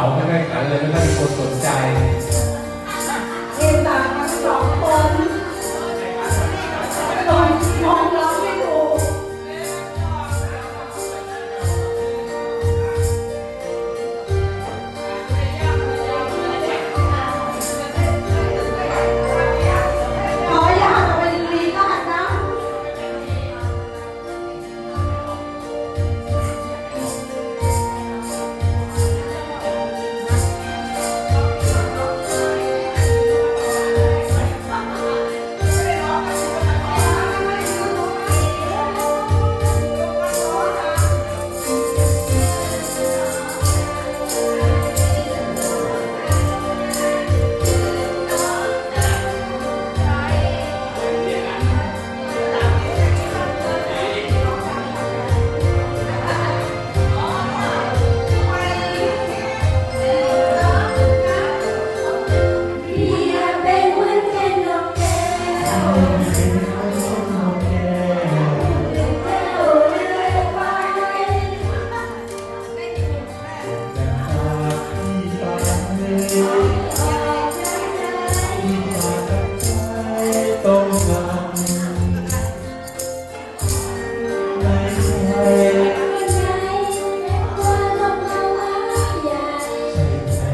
าไม่ได้ขายเลยไม่ได้มีคนสนใจ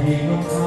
You.